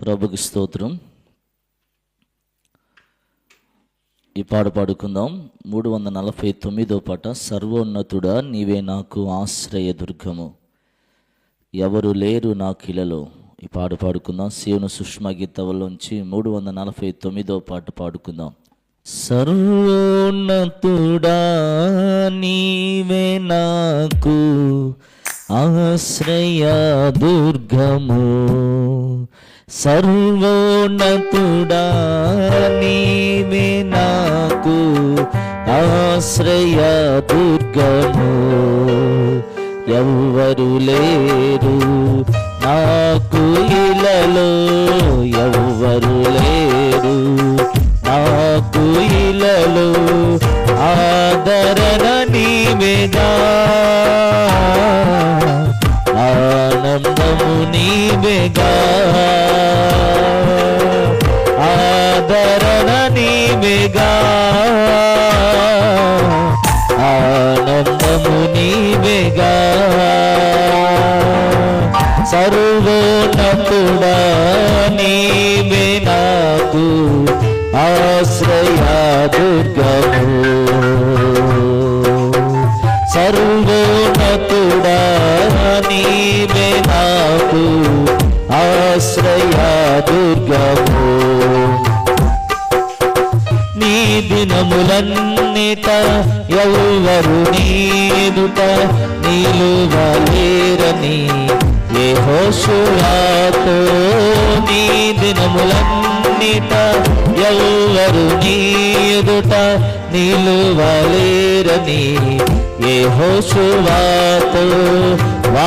ప్రభుకి స్తోత్రం. ఈ పాట పాడుకుందాం. మూడు వందల నలభై తొమ్మిదో పాట సర్వోన్నతుడా నీవే నాకు ఆశ్రయ దుర్గము ఎవరు లేరు నా కిలలో. ఈ పాట పాడుకుందాం. శివుని సుష్మా గీతవలోంచి మూడు వందల నలభై తొమ్మిదో పాట పాడుకుందాం. సర్వోన్నతుడా నీవే నాకు ఆశ్రయ దుర్గము సర్వోన్నతుడా నీవే నాకు ఆశ్రయ దుర్గము. ఎవ్వరు లేరు నాకు ఇలలో ఎవ్వరు లేరు నాకు ఇలలో. ఆదరణ నీవేగా ఆనందము నీవేగా ఆదరణ నీవేగా ఆనందము నీవేగా సర్వోన్నతుడా నీవే నాకు. ఆశ్రయ దుర్గము. సర్వోన్నతుడా నీవే ఆశ్రయ దుర్గము. నీ దినములన్నిట ఎవరు నీదుట నీలువలేరని ఏ హోషులాతో నీ దినములన్నిట ఎవరు నీదుట నిలువలేరని ఏ హోషువాతో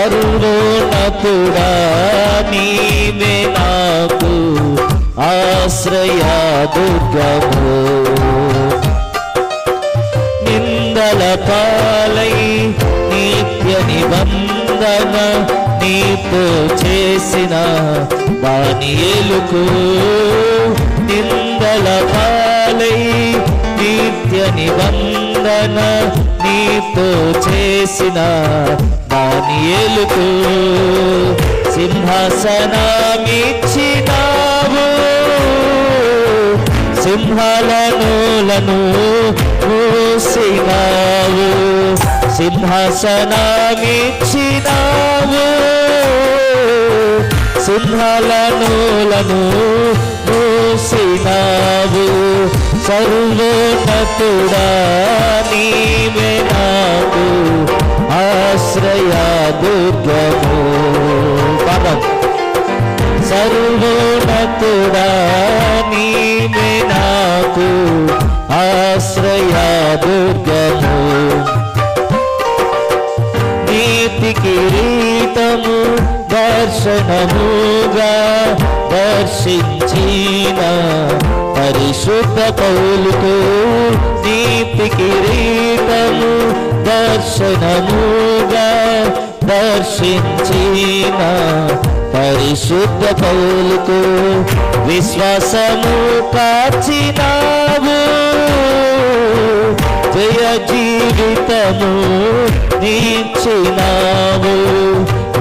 సర్వోన్నతుడా నీవే నాకు ఆశ్రయా దుర్గము. నిందల పాలై నిత్య నిబంధన నీతో చేసిన దాని ఎలుకు నిందల పాలై నిత్య నిబంధన నీతో చేసిన దాని ఎలుకు సింహాసనమిచ్చినావు. సింహాలనులను మూసినావు. సింహాసనమిచ్చినావు. సింహాలనులను మూసినావు. సర్వోన్నతుడా నీవే నాకు ఆశ్రయ దుర్గము పదం సర్వోన్నతుడా నీవే నాకు ఆశ్రయ దుర్గము నీతి కిరీటము దర్శనముగా దర్శించిన పరిశుద్ధ పౌలుతో నీతి కిరీటము దర్శనముగా దర్శించిన పరిశుద్ధ పౌలుతో విశ్వాసము కాచినావు జయ జీవితము నీచినావు.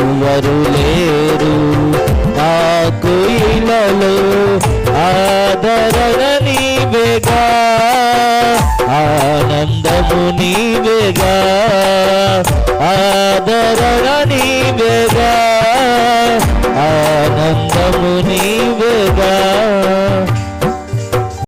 ఎవ్వరు లేరు. నాకు ఇలలో ఆదరణ నీవేగా. ఆనందము నీవేగా. ఆదరణ నీవేగా. ఆనందము నీవేగా.